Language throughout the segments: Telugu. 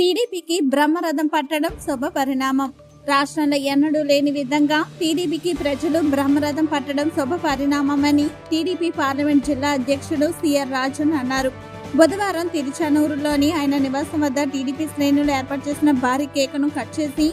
టీడీపీకి బ్రహ్మరథం పట్టడం శుభ పరిణామం. రాష్ట్రంలో ఎన్నడూ లేని విధంగా టీడీపీకి ప్రజలు బ్రహ్మరథం పట్టడం శుభ పరిణామమని టీడీపీ పార్లమెంట్ జిల్లా అధ్యక్షుడు సిఆర్ రాజన్ అన్నారు. బుధవారం తిరుచానూరులోని ఆయన నివాసం వద్ద టీడీపీ శ్రేణులు ఏర్పాటు చేసిన భారీ కేకును కట్ చేసి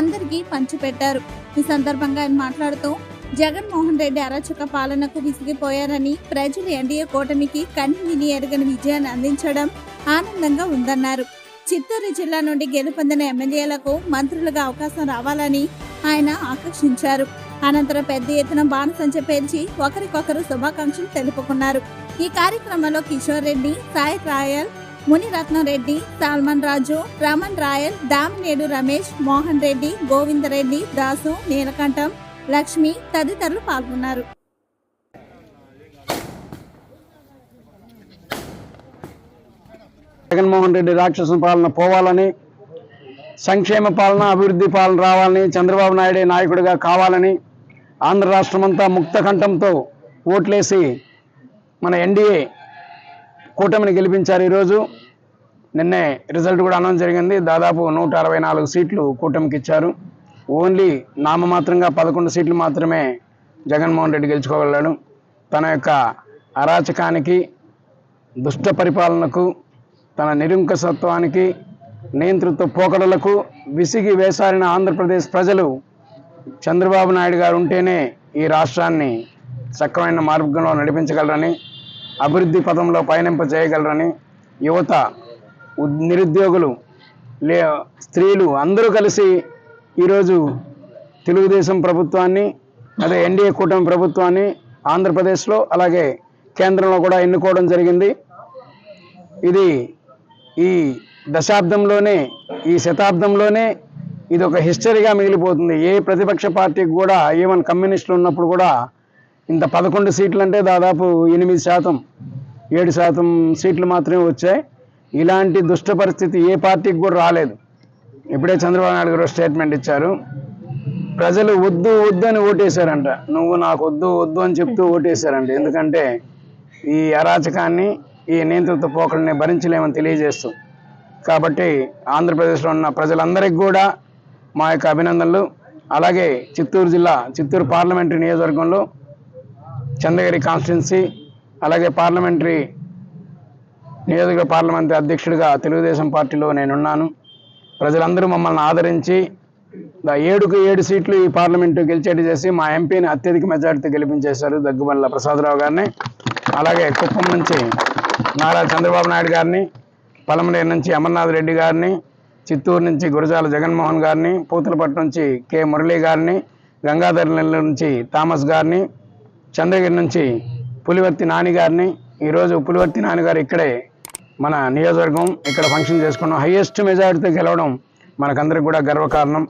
అందరికీ పంచిపెట్టారు. ఈ సందర్భంగా ఆయన మాట్లాడుతూ జగన్మోహన్ రెడ్డి అరాచక పాలనకు విసిగిపోయారని ప్రజలు ఎన్డీఏ కూటమికి కన్ని విని ఎరగని విజయాన్ని అందించడం ఆనందంగా ఉందన్నారు. చిత్తూరు జిల్లా నుండి గెలుపొందిన ఎమ్మెల్యేలకు మంత్రులుగా అవకాశం రావాలని ఆయన ఆకర్షించారు అనంతరం పెద్ద ఎత్తున బాణసంచ పేల్చి ఒకరికొకరు శుభాకాంక్షలు తెలుపుకున్నారు. ఈ కార్యక్రమంలో కిషోర్ రెడ్డి సాయి రాయల్ మునిరత్నం రెడ్డి సాల్మన్ రాజు రమణ్ రాయల్ దామినేడు రమేష్ మోహన్ రెడ్డి గోవిందరెడ్డి దాసు నీలకంఠం లక్ష్మి తదితరులు పాల్గొన్నారు. జగన్మోహన్ రెడ్డి రాక్షస పాలన పోవాలని సంక్షేమ పాలన అభివృద్ధి పాలన రావాలని చంద్రబాబు నాయుడే నాయకుడిగా కావాలని ఆంధ్ర రాష్ట్రమంతా ముక్త కంఠంతో ఓట్లేసి మన ఎన్డీఏ కూటమిని గెలిపించారు ఈరోజు. నిన్నే రిజల్ట్ కూడా అనౌన్స్ జరిగింది. దాదాపు నూట అరవై నాలుగు సీట్లు కూటమికి ఇచ్చారు. ఓన్లీ నామమాత్రంగా పదకొండు సీట్లు మాత్రమే జగన్మోహన్ రెడ్డి గెలుచుకోగలడు తన యొక్క అరాచకానికి దుష్ట పరిపాలనకు తన నిరంకుశత్వానికి నియంతృత్వ పోకడలకు విసిగి వేసారిన ఆంధ్రప్రదేశ్ ప్రజలు చంద్రబాబు నాయుడు గారు ఉంటేనే ఈ రాష్ట్రాన్ని సక్రమైన మార్గంలో నడిపించగలరని అభివృద్ధి పదంలో పయనింప చేయగలరని యువత ఉద్- నిరుద్యోగులు లే స్త్రీలు అందరూ కలిసి ఈరోజు తెలుగుదేశం ప్రభుత్వాన్ని అదే ఎన్డీఏ కూటమి ప్రభుత్వాన్ని ఆంధ్రప్రదేశ్లో అలాగే కేంద్రంలో కూడా ఎన్నుకోవడం జరిగింది. ఇది ఈ దశాబ్దంలోనే ఈ శతాబ్దంలోనే ఇది ఒక హిస్టరీగా మిగిలిపోతుంది. ఏ ప్రతిపక్ష పార్టీకి కూడా ఈవెన్ కమ్యూనిస్టులు ఉన్నప్పుడు కూడా ఇంత పదకొండు సీట్లు అంటే దాదాపు ఎనిమిది శాతం ఏడు శాతం సీట్లు మాత్రమే వచ్చాయి. ఇలాంటి దుష్ట పరిస్థితి ఏ పార్టీకి కూడా రాలేదు. ఇప్పుడే చంద్రబాబు నాయుడు గారు స్టేట్మెంట్ ఇచ్చారు. ప్రజలు వద్దు వద్దు అని ఓటేశారంట. నువ్వు నాకు వద్దు వద్దు అని చెప్తూ ఓటేశారంట. ఎందుకంటే ఈ అరాచకాన్ని ఈ నియంత్రిత పోకల్ని భరించలేమని తెలియజేస్తూ కాబట్టి ఆంధ్రప్రదేశ్లో ఉన్న ప్రజలందరికీ కూడా మా యొక్క అభినందనలు. అలాగే చిత్తూరు జిల్లా చిత్తూరు పార్లమెంటరీ నియోజకవర్గంలో చంద్రగిరి కాన్స్టిట్యున్సీ అలాగే పార్లమెంటరీ నియోజకవర్గ పార్లమెంటరీ అధ్యక్షుడిగా తెలుగుదేశం పార్టీలో నేనున్నాను. ప్రజలందరూ మమ్మల్ని ఆదరించి ఏడుకు ఏడు సీట్లు ఈ పార్లమెంటు గెలిచేటి చేసి మా ఎంపీని అత్యధిక మెజార్టీతో గెలిపించేశారు దగ్గుబండ్ల ప్రసాదరావు గారిని. అలాగే కుప్పం నుంచి నారా చంద్రబాబు నాయుడు గారిని పలమనేరు నుంచి అమర్నాథ్ రెడ్డి గారిని చిత్తూరు నుంచి గురజాల జగన్మోహన్ గారిని పూతలపట్టు నుంచి కె. మురళీ గారిని గంగాధర్ నెల్లూరు నుంచి థామస్ గారిని చంద్రగిరి నుంచి పులివర్తి నాని గారిని ఈరోజు పులివర్తి నాని గారు ఇక్కడే మన నియోజకవర్గం ఇక్కడ ఫంక్షన్ చేసుకున్నాం. హయ్యెస్ట్ మెజారిటీతో గెలవడం మనకందరికి కూడా గర్వకారణం.